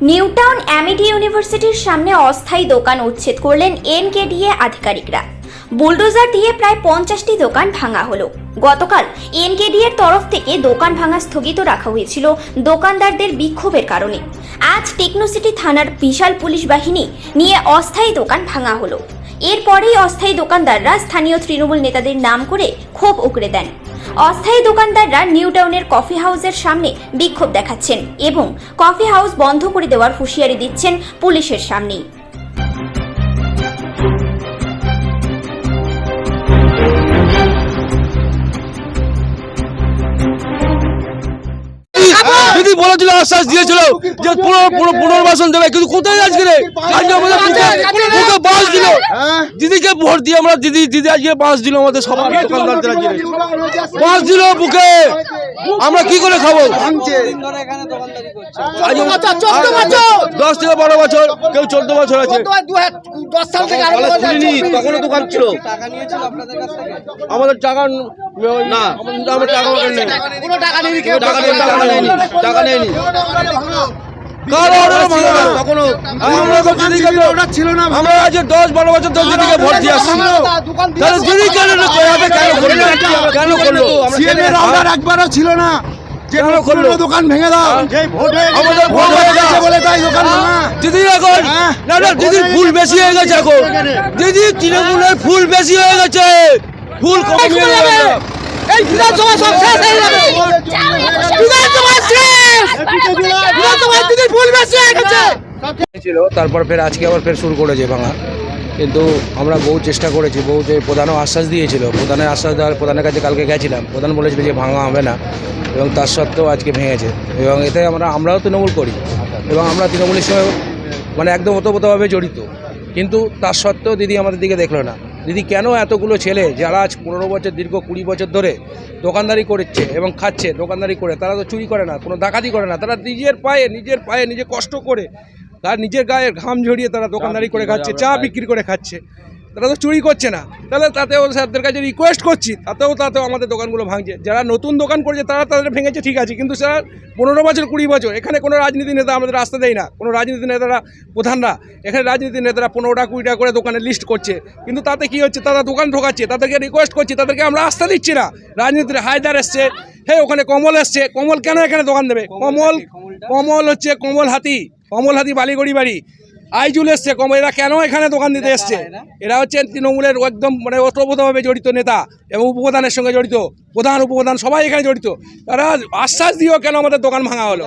New Town Amity ইউনিভার্সিটির সামনে অস্থায়ী দোকান উচ্ছেদ করলেন এনকেডিএ আধিকারিকরা। বুলডোজার দিয়ে প্রায় পঞ্চাশটি দোকান ভাঙা হলো। গতকাল এনকেডি এর তরফ থেকে দোকান ভাঙা স্থগিত রাখা হয়েছিল দোকানদারদের বিক্ষোভের কারণে। আজ টেকনোসিটি থানার বিশাল পুলিশ বাহিনী নিয়ে অস্থায়ী দোকান ভাঙা হলো। এরপরেই অস্থায়ী দোকানদাররা স্থানীয় তৃণমূল নেতাদের নাম করে ক্ষোভ উগড়ে দেন। অস্থায়ী দোকানদাররা নিউ টাউনের কফি হাউসের সামনে বিক্ষোভ দেখাচ্ছেন এবং কফি হাউস বন্ধ করে দেওয়ার হুঁশিয়ারি দিচ্ছেন পুলিশের সামনেই। দিদি বলেছিল আশ্বাস দিয়েছিল যে পুনর- পুনর- পুনর্বাসন দেবে কিন্তু কোথায় আজকে রে? বাস দিল। দিদিকে ভোট দিয়ে আমরা দিদি দিদি আজকে বাস দিল আমাদের সবার। দোকানদারদের আজকে বাস দিল বুকে। আমরা কি করে খাব? আজকে- দশ থেকে বারো বছর কেউ চোদ্দ বছর আছে। তখনও দোকান ছিল। আমাদের টাকা না আমার টাকা নেই। টাকা নেই টাকা নেয়নি টাকা নেয়নি কারও ছিল না আমরা আজ দশ বারো বছর ধরে দিদিকে ভোট দিয়ে আসছি তাহলে দিদি কেন না কেন করল কেন করল সিএম অর্ডার একবারও ছিল না। করল? দোকান ভেঙে দাও। হ্যাঁ। ভোট হয়ে গেছে, আমাদের ভোট ভোট গেছে গেছে। বলে তাই দোকান দিদি এখন হ্যাঁ। না না দিদির ফুল বেশি হয়ে গেছে এখন। দিদি তৃণমূলের ফুল বেশি হয়ে গেছে। ফুল কমে গেছে। এই বিধানসভা সব শেষ হয়ে যাবে। বিধানসভা শেষ। বিধানসভা দিদির ভুল বেশি হয়ে গেছে। ছিল, তারপর ফের আজকে আবার ফের শুরু করেছে ভাঙা। কিন্তু আমরা বহু চেষ্টা করেছি, বহু যে প্রধানও আশ্বাস দিয়েছিল, প্রধানের আশ্বাস দেওয়ার, প্রধানের কাছে কালকে গেছিলাম, প্রধান বলেছিল যে ভাঙা হবে না, এবং তার সত্ত্বেও আজকে ভেঙেছে। এবং এতে আমরা, আমরাও তৃণমূল করি, এবং আমরা তৃণমূলের সঙ্গে মানে একদম ওতপ্রোতভাবে জড়িত। কিন্তু তার সত্ত্বেও দিদি আমাদের দিকে দেখল না। দিদি, কেন এতগুলো ছেলে যারা আজ পনেরো বছর, দীর্ঘ কুড়ি বছর ধরে দোকানদারি করছে এবং খাচ্ছে, দোকানদারি করে, তারা তো চুরি করে না, কোনো ডাকাতি করে না, তারা নিজের পায়ে নিজের পায়ে নিজে কষ্ট করে তার নিজের গায়ের ঘাম ঝরিয়ে তারা দোকানদারি করে খাচ্ছে চা বিক্রি করে খাচ্ছে। তারা তো চুরি করছে না। তাহলে তাতেও স্যারদের কাছে রিকোয়েস্ট করছি তাতেও তাতেও আমাদের দোকানগুলো ভাঙছে। যারা নতুন দোকান করেছে তারা তাদের ভেঙেছে ঠিক আছে। কিন্তু স্যার পনেরো বছর কুড়ি বছর এখানে কোনো রাজনীতি নেতা আমাদের রাস্তা দেয় না। কোনো রাজনীতি নেতারা প্রধানরা এখানে রাজনীতি নেতারা পনেরোটা কুড়িটা করে দোকানে লিস্ট করছে। কিন্তু তাতে কি হচ্ছে? তারা দোকান ঢোকাচ্ছে তাদেরকে রিকোয়েস্ট করছি তাদেরকে আমরা আস্থা দিচ্ছি না। রাজনীতির হায়দার এসছে। হ্যাঁ ওখানে কমল এসছে। কমল কেন এখানে দোকান দেবে? কমল কমল হচ্ছে কমল হাতি। কমল হাতি বালিগড়ি বাড়ি। আইজুল এসছে কম এরা কেন এখানে দোকান দিতে এসছে? এরা। হচ্ছে তৃণমূলের একদম মানে অতপ্রতভাবে জড়িত নেতা এবং উপপ্রধানের সঙ্গে জড়িত প্রধান উপপ্রধান সবাই এখানে জড়িত। তারা আশ্বাস দিয়েও কেন আমাদের দোকান ভাঙা হলো?